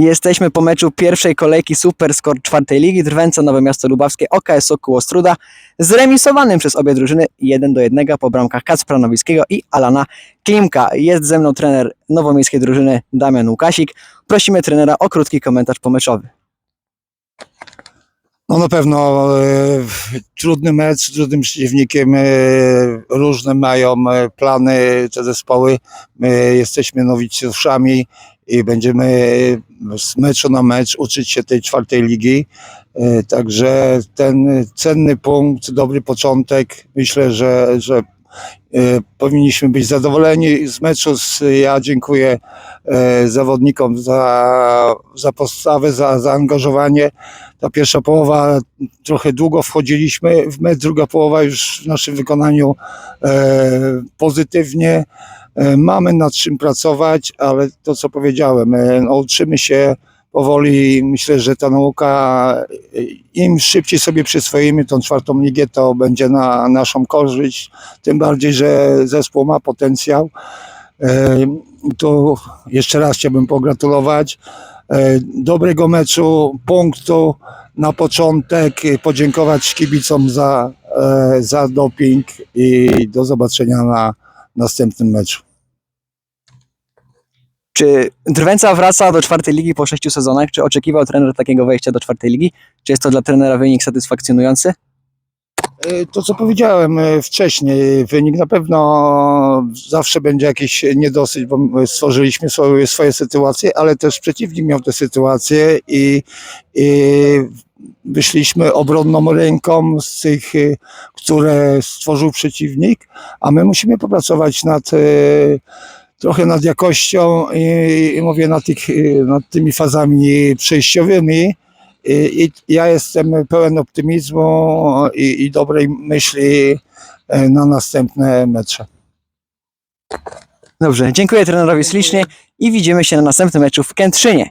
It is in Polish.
Jesteśmy po meczu pierwszej kolejki Super Score czwartej ligi Drwęca Nowe Miasto Lubawskie OKS Sokół Ostruda zremisowanym przez obie drużyny 1 do 1 po bramkach Kacpra Nowickiego i Alana Klimka. Jest ze mną trener nowomiejskiej drużyny Damian Łukasik. Prosimy trenera o krótki komentarz pomeczowy. No na pewno e, trudny mecz trudnym przeciwnikiem, e, różne mają e, plany te zespoły. My jesteśmy nowicjuszami i będziemy z meczu na mecz uczyć się tej czwartej ligi. E, Także ten cenny punkt, dobry początek, myślę, że, że powinniśmy być zadowoleni z meczu. Ja dziękuję e, zawodnikom za, za postawę, za zaangażowanie. Ta pierwsza połowa trochę długo wchodziliśmy w mecz, druga połowa już w naszym wykonaniu e, pozytywnie. E, mamy nad czym pracować, ale to co powiedziałem, e, no, się powoli. Myślę, że ta nauka e, im szybciej sobie przyswoimy tą czwartą ligę, to będzie na naszą korzyść. Tym bardziej, że zespół ma potencjał. E, Tu jeszcze raz chciałbym pogratulować e, dobrego meczu, punktu na początek, podziękować kibicom za, za doping i do zobaczenia na następnym meczu. Czy Drwęca wraca do czwartej ligi po sześciu sezonach? Czy oczekiwał trener takiego wejścia do czwartej ligi? Czy jest to dla trenera wynik satysfakcjonujący? E, To, co powiedziałem e, wcześniej, wynik na pewno zawsze będzie jakiś niedosyć, bo my stworzyliśmy swoje, swoje sytuacje, ale też przeciwnik miał te sytuacje i, i wyszliśmy obronną ręką z tych, e, które stworzył przeciwnik, a my musimy popracować nad trochę nad jakością i, i mówię nad, tych, e, nad tymi fazami przejściowymi. I, I ja jestem pełen optymizmu i, i dobrej myśli e, na następne mecze. Dobrze, dziękuję trenerowi ślicznie i widzimy się na następnym meczu w Kętrzynie.